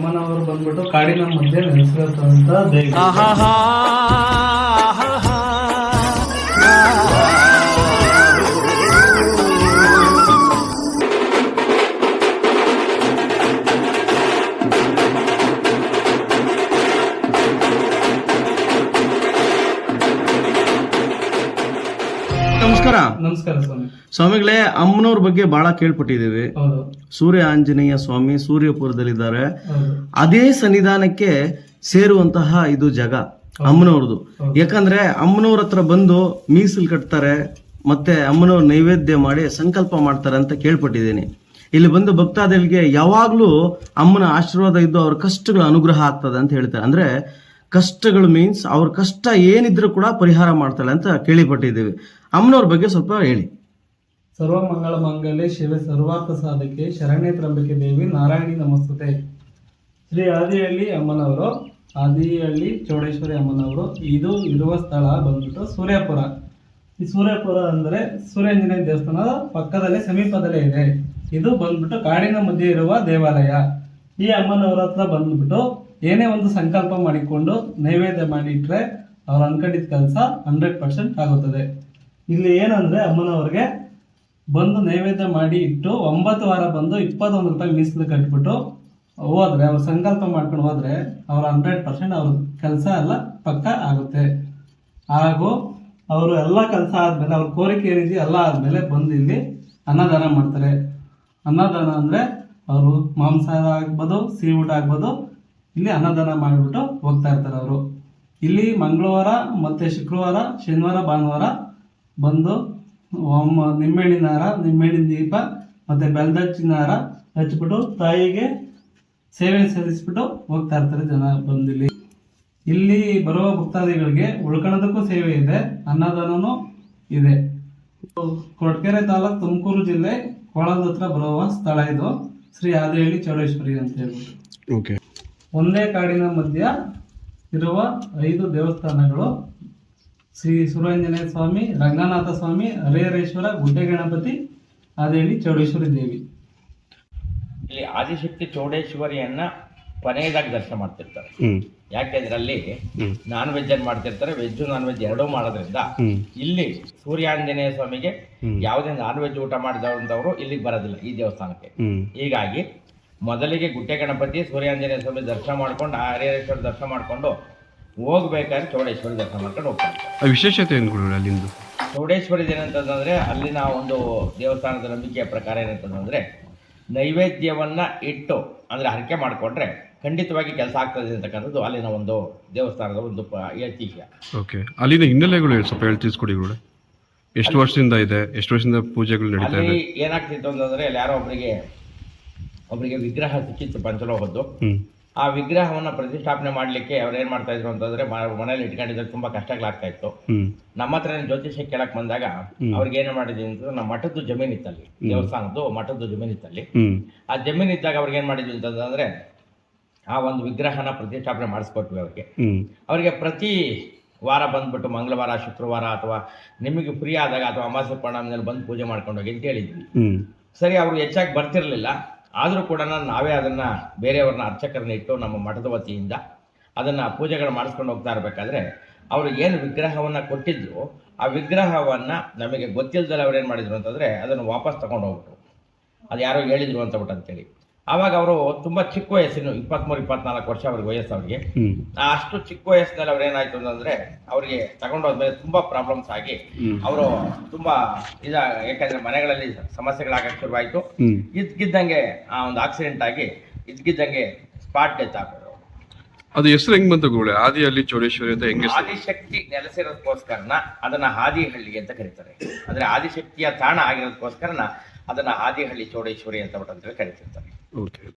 ಅಮ್ಮನವರು ಬಂದ್ಬಿಟ್ಟು ಕಾಡಿನ ಮಧ್ಯೆ ನೆಲೆಸಿರುತ್ತಂತ ದೇವಿ ನಮಸ್ಕಾರ. ನಮಸ್ಕಾರ ಸ್ವಾಮಿ. ಸ್ವಾಮಿಗಳೇ ಅಮ್ಮನವ್ರ ಬಗ್ಗೆ ಬಹಳ ಕೇಳ್ಪಟ್ಟಿದ್ದೀವಿ. ಹೌದು. ಸೂರ್ಯ ಆಂಜನೇಯ ಸ್ವಾಮಿ ಸೂರ್ಯಪುರದಲ್ಲಿದ್ದಾರೆ. ಅದೇ ಸನ್ನಿಧಾನಕ್ಕೆ ಸೇರುವಂತಹ ಇದು ಜಾಗ ಅಮ್ಮನವ್ರದ್ದು. ಯಾಕಂದ್ರೆ ಅಮ್ಮನವ್ರ ಹತ್ರ ಬಂದು ಮೀಸಲು ಕಟ್ತಾರೆ ಮತ್ತೆ ಅಮ್ಮನವ್ರ ನೈವೇದ್ಯ ಮಾಡಿ ಸಂಕಲ್ಪ ಮಾಡ್ತಾರೆ ಅಂತ ಕೇಳ್ಪಟ್ಟಿದ್ದೀನಿ. ಇಲ್ಲಿ ಬಂದು ಭಕ್ತಾದಿಗಳಿಗೆ ಯಾವಾಗ್ಲೂ ಅಮ್ಮನ ಆಶೀರ್ವಾದ ಇದ್ದು ಅವ್ರ ಕಷ್ಟಗಳ ಅನುಗ್ರಹ ಆಗ್ತದೆ ಅಂತ ಹೇಳ್ತಾರೆ. ಅಂದ್ರೆ ಕಷ್ಟಗಳು ಮೀನ್ಸ್ ಅವ್ರ ಕಷ್ಟ ಏನಿದ್ರು ಕೂಡ ಪರಿಹಾರ ಮಾಡ್ತಾಳೆ ಅಂತ ಕೇಳಿಪಟ್ಟಿದ್ದೀವಿ. ಅಮ್ಮನವ್ರ ಬಗ್ಗೆ ಸ್ವಲ್ಪ ಹೇಳಿ. ಸರ್ವ ಮಂಗಳ ಮಂಗಲ್ಯ ಶಿವ ಸರ್ವಾರ್ಥ ಸಾಧಕೆ ಶರಣ್ಯ ತ್ರಂಬಿಕೆ ದೇವಿ ನಾರಾಯಣಿ ನಮಸ್ತೆ ಶ್ರೀ ಆದಿಹಳ್ಳಿ ಅಮ್ಮನವರು, ಆದಿಹಳ್ಳಿ ಚೌಡೇಶ್ವರಿ ಅಮ್ಮನವರು ಇದು ಇರುವ ಸ್ಥಳ ಬಂದ್ಬಿಟ್ಟು ಸೂರ್ಯಪುರ. ಈ ಸೂರ್ಯಪುರ ಅಂದರೆ ಸೂರ್ಯಾಂಜನೇಯ ದೇವಸ್ಥಾನದ ಪಕ್ಕದಲ್ಲೇ ಸಮೀಪದಲ್ಲೇ ಇದೆ. ಇದು ಬಂದ್ಬಿಟ್ಟು ಕಾಡಿನ ಮಧ್ಯೆ ಇರುವ ದೇವಾಲಯ. ಈ ಅಮ್ಮನವರ ಹತ್ರ ಬಂದ್ಬಿಟ್ಟು ಏನೇ ಒಂದು ಸಂಕಲ್ಪ ಮಾಡಿಕೊಂಡು ನೈವೇದ್ಯ ಮಾಡಿಟ್ರೆ ಅವ್ರು ಅನ್ಕೊಂಡಿದ್ದ ಕೆಲಸ ಹಂಡ್ರೆಡ್ ಪರ್ಸೆಂಟ್ ಆಗುತ್ತದೆ. ಇಲ್ಲಿ ಏನಂದ್ರೆ ಅಮ್ಮನವ್ರಿಗೆ ಬಂದು ನೈವೇದ್ಯ ಮಾಡಿ ಇಟ್ಟು ಒಂಬತ್ತು ವಾರ ಬಂದು ಇಪ್ಪತ್ತೊಂದು ರೂಪಾಯಿ ಮೀಸಲು ಕಟ್ಬಿಟ್ಟು ಹೋದ್ರೆ, ಅವ್ರು ಸಂಕಲ್ಪ ಮಾಡ್ಕೊಂಡು ಹೋದ್ರೆ ಅವ್ರ ಹಂಡ್ರೆಡ್ ಪರ್ಸೆಂಟ್ ಅವ್ರ ಕೆಲಸ ಎಲ್ಲ ಪಕ್ಕ ಆಗುತ್ತೆ. ಹಾಗೂ ಅವರು ಎಲ್ಲ ಕೆಲಸ ಆದ್ಮೇಲೆ, ಅವ್ರ ಕೋರಿಕೆ ಏನಿದೆಯೋ ಎಲ್ಲ ಆದ್ಮೇಲೆ ಬಂದು ಇಲ್ಲಿ ಅನ್ನದಾನ ಮಾಡ್ತಾರೆ. ಅನ್ನದಾನ ಅಂದ್ರೆ ಅವರು ಮಾಂಸಾಹಾರ ಆಗ್ಬೋದು ಸಿಹಿ ಊಟ ಆಗ್ಬೋದು, ಇಲ್ಲಿ ಅನ್ನದಾನ ಮಾಡಿಬಿಟ್ಟು ಹೋಗ್ತಾ ಇರ್ತಾರೆ ಅವರು. ಇಲ್ಲಿ ಮಂಗಳವಾರ ಮತ್ತೆ ಶುಕ್ರವಾರ, ಶನಿವಾರ, ಭಾನುವಾರ ಬಂದು ಒಮ್ಮ ನಿಂಬೆಹಣ್ಣಿನ ಹಾರ ನಿಂಬೆಹಣ್ಣಿನ ದೀಪ ಮತ್ತೆ ಬೆಲ್ದಚ್ಚಿನ ಹಾರ ಹಚ್ಚಿಬಿಟ್ಟು ತಾಯಿಗೆ ಸೇವೆ ಸಲ್ಲಿಸ್ಬಿಟ್ಟು ಹೋಗ್ತಾ ಇರ್ತಾರೆ ಜನ ಬಂದಿಲ್ಲಿ. ಇಲ್ಲಿ ಬರುವ ಭಕ್ತಾದಿಗಳಿಗೆ ಉಳ್ಕೊಳ್ಳೋದಕ್ಕೂ ಸೇವೆ ಇದೆ ಅನ್ನದಾನನೂ ಇದೆ. ಕೊಟ್ಕೆರೆ ತಾಲೂಕು ತುಮಕೂರು ಜಿಲ್ಲೆ ಕೋಳದ ಹತ್ರ ಬರುವ ಸ್ಥಳ ಇದು ಶ್ರೀ ಆದಿಹಳ್ಳಿ ಚೌಡೇಶ್ವರಿ ಅಂತ ಹೇಳ್ಬಿಟ್ಟು. ಓಕೆ ಒಂದೇ ಕಾಡಿನ ಮಧ್ಯ ಇರುವ ಐದು ದೇವಸ್ಥಾನಗಳು ಶ್ರೀ ಸುರಂಜನೇಯ ಸ್ವಾಮಿ ರಂಗನಾಥ ಸ್ವಾಮಿ ಹರಿಹರೇಶ್ವರ ಗುಡ್ಡೆ ಗಣಪತಿ ಅದೇಳಿ ಚೌಡೇಶ್ವರಿ ದೇವಿ. ಇಲ್ಲಿ ಆದಿಶಕ್ತಿ ಚೌಡೇಶ್ವರಿಯನ್ನ ಕೊನೆಯದಾಗಿ ದರ್ಶನ ಮಾಡ್ತಿರ್ತಾರೆ. ಯಾಕೆ ಹ್ಮ್. ನಾನ್ ವೆಜ್ ಅನ್ನು ಮಾಡ್ತಿರ್ತಾರೆ? ವೆಜ್ ನಾನ್ ವೆಜ್ ಎರಡೂ ಮಾಡೋದ್ರಿಂದ ಇಲ್ಲಿ ಸೂರ್ಯಾಂಜನೇಯ ಸ್ವಾಮಿಗೆ. ಯಾವುದೇ ನಾನ್ ವೆಜ್ ಊಟ ಮಾಡಿದವರು ಇಲ್ಲಿಗೆ ಬರೋದಿಲ್ಲ ಈ ದೇವಸ್ಥಾನಕ್ಕೆ. ಹ್ಮ್. ಹೀಗಾಗಿ ಮೊದಲಿಗೆ ಗುಡ್ಡೆ ಗಣಪತಿ ಸೂರ್ಯಾಂಜನೇಯ ಸ್ವಾಮಿ ದರ್ಶನ ಮಾಡ್ಕೊಂಡು ಹರಿಹರೇಶ್ವರ ದರ್ಶನ ಮಾಡ್ಕೊಂಡು ಹೋಗ್ಬೇಕಾದ್ರೆ ಚೌಡೇಶ್ವರಿ ದರ್ಶನ ಮಾಡ್ಕೊಂಡು ಹೋಗ್ತಾರೆ ಆ ವಿಶೇಷತೆ ಏನು ಗುರುಗಳೇ ಅಲ್ಲಿಂದು? ಚೌಡೇಶ್ವರಿ ಏನಂತಂದರೆ ಅಲ್ಲಿನ ಒಂದು ದೇವಸ್ಥಾನದ ನಂಬಿಕೆಯ ಪ್ರಕಾರ ಏನಂತಂದ್ರೆ ನೈವೇದ್ಯವನ್ನ ಇಟ್ಟು ಅಂದ್ರೆ ಹರಕೆ ಮಾಡಿಕೊಂಡ್ರೆ ಖಂಡಿತವಾಗಿ ಕೆಲಸ ಆಗ್ತದೆ ಅಂತಕ್ಕಂಥದ್ದು ಅಲ್ಲಿನ ಒಂದು ದೇವಸ್ಥಾನದ ಒಂದು ಪ- ಐತಿಹ್ಯ. ಓಕೆ. ಅಲ್ಲಿನ ಹಿನ್ನೆಲೆಗಳು ಹೇಳಿ ಸ್ವಲ್ಪ ಹೇಳಿ ತಿಳಿಸ್ಕೊಡಿ ಗುರುಗಳೇ. ಎಷ್ಟು ವರ್ಷದಿಂದ ಇದೆ? ಎಷ್ಟು ವರ್ಷದಿಂದ ಪೂಜೆಗಳು ನಡೀತಾ ಇದೆ? ಅಲ್ಲಿ ಏನಾಗ್ತಿತ್ತು ಅಂತಂದ್ರೆ ಅಲ್ಲಿ ಯಾರೋ ಒಬ್ಬರಿಗೆ ಒಬ್ಬರಿಗೆ ವಿಗ್ರಹ ಸಿಕ್ಕಿತ್ತು ಪಂಚಲೋಹದ್ದು. ಹ್ಮ್. ಆ ವಿಗ್ರಹವನ್ನ ಪ್ರತಿಷ್ಠಾಪನೆ ಮಾಡಲಿಕ್ಕೆ ಅವ್ರು ಏನ್ ಮಾಡ್ತಾ ಇದ್ರು ಅಂತಂದ್ರೆ ಮನೇಲಿ ಇಟ್ಕೊಂಡಿದ್ರೆ ತುಂಬಾ ಕಷ್ಟಗಳಾಗ್ತಾ ಇತ್ತು. ನಮ್ಮ ಹತ್ರ ಜ್ಯೋತಿಷ್ಯ ಕೇಳಕ್ ಬಂದಾಗ ಅವ್ರಿಗೆ ಏನು ಮಾಡಿದ್ವಿ ಅಂತಂದ್ರೆ ನಮ್ಮ ಮಠದ್ದು ಜಮೀನ್ ಇತ್ತಲ್ಲಿ ದೇವಸ್ಥಾನದ್ದು ಮಠದ್ದು ಜಮೀನ್ ಇತ್ತಲ್ಲಿ. ಆ ಜಮೀನ್ ಇದ್ದಾಗ ಅವ್ರಿಗೆ ಏನ್ ಮಾಡಿದ್ವಿ ಅಂತಂದ್ರೆ ಆ ಒಂದು ವಿಗ್ರಹನ ಪ್ರತಿಷ್ಠಾಪನೆ ಮಾಡಿಸ್ಕೊಟ್ವಿ ಅವ್ರಿಗೆ. ಅವ್ರಿಗೆ ಅವರಿಗೆ ಪ್ರತಿ ವಾರ ಬಂದ್ಬಿಟ್ಟು ಮಂಗಳವಾರ ಶುಕ್ರವಾರ ಅಥವಾ ನಿಮಗೆ ಫ್ರೀ ಆದಾಗ ಅಥವಾ ಅಮಾವಾಸ್ಯ ಪೌರ್ಣಮಿನಲ್ಲಿ ಬಂದು ಪೂಜೆ ಮಾಡ್ಕೊಂಡು ಹೋಗಿ ಅಂತ ಹೇಳಿದ್ವಿ. ಸರಿ ಅವರು ಹೆಚ್ಚಾಗಿ ಬರ್ತಿರ್ಲಿಲ್ಲ. ಆದರೂ ಕೂಡ ನಾವೇ ಅದನ್ನು ಬೇರೆಯವ್ರನ್ನ ಅರ್ಚಕರನ್ನ ಇಟ್ಟು ನಮ್ಮ ಮಠದ ವತಿಯಿಂದ ಅದನ್ನು ಪೂಜೆಗಳು ಮಾಡಿಸ್ಕೊಂಡು ಹೋಗ್ತಾ ಇರಬೇಕಾದ್ರೆ ಅವರು ಏನು ವಿಗ್ರಹವನ್ನು ಕೊಟ್ಟಿದ್ರು, ಆ ವಿಗ್ರಹವನ್ನು ನಮಗೆ ಗೊತ್ತಿಲ್ಲದಲ್ಲಿ ಅವ್ರು ಏನು ಮಾಡಿದ್ರು ಅಂತಂದರೆ ಅದನ್ನು ವಾಪಸ್ ತೊಗೊಂಡು ಹೋಗ್ಬಿಟ್ರು ಅದು ಯಾರೋ ಹೇಳಿದ್ರು ಅಂತ ಬಿಟ್ಟು ಅಂತೇಳಿ ಆವಾಗ ಅವರು ತುಂಬಾ ಚಿಕ್ಕ ವಯಸ್ಸಿನ ಇಪ್ಪತ್ಮೂರು ಇಪ್ಪತ್ನಾಲ್ಕು ವರ್ಷ ಅವ್ರಿಗೆ ವಯಸ್ಸು ಅವ್ರಿಗೆ. ಅಷ್ಟು ಚಿಕ್ಕ ವಯಸ್ಸಿನಲ್ಲಿ ಅವ್ರು ಏನಾಯ್ತು ಅಂತಂದ್ರೆ ಅವ್ರಿಗೆ ತಗೊಂಡೋದ್ಮೇಲೆ ತುಂಬಾ ಪ್ರಾಬ್ಲಮ್ಸ್ ಆಗಿ. ಅವರು ತುಂಬಾ ಇದ ಯಾಕಂದ್ರೆ ಮನೆಗಳಲ್ಲಿ ಸಮಸ್ಯೆಗಳಾಗಕ್ಕೆ ಶುರುವಾಯ್ತು. ಇದ್ಗಿದ್ದಂಗೆ ಆ ಒಂದು ಆಕ್ಸಿಡೆಂಟ್ ಆಗಿ ಇದ್ಗಿದ್ದಂಗೆ ಸ್ಪಾಟ್ ಡೆತ್ ಆಗೋದು ಅದು ಹೆಸರು ಹೆಂಗ್ ಬಂತು ಗುರುಗಳೇ? ಆದಿಯಲ್ಲಿ ಚೌಡೇಶ್ವರಿ ಅಂತ ಹೆಂಗೆ? ಆದಿಶಕ್ತಿ ನೆಲೆಸಿರೋದಕ್ಕೋಸ್ಕರನ ಅದನ್ನ ಹಾದಿಹಳ್ಳಿ ಅಂತ ಕರೀತಾರೆ. ಅಂದ್ರೆ ಆದಿಶಕ್ತಿಯ ತಾಣ ಆಗಿರೋದಕ್ಕೋಸ್ಕರನ ಅದನ್ನ ಆದಿಹಳ್ಳಿ ಚೌಡೇಶ್ವರಿ ಅಂತ ಅಂತೇಳಿ ಕರಿತಿರ್ತಾರೆ. ಓಕೆ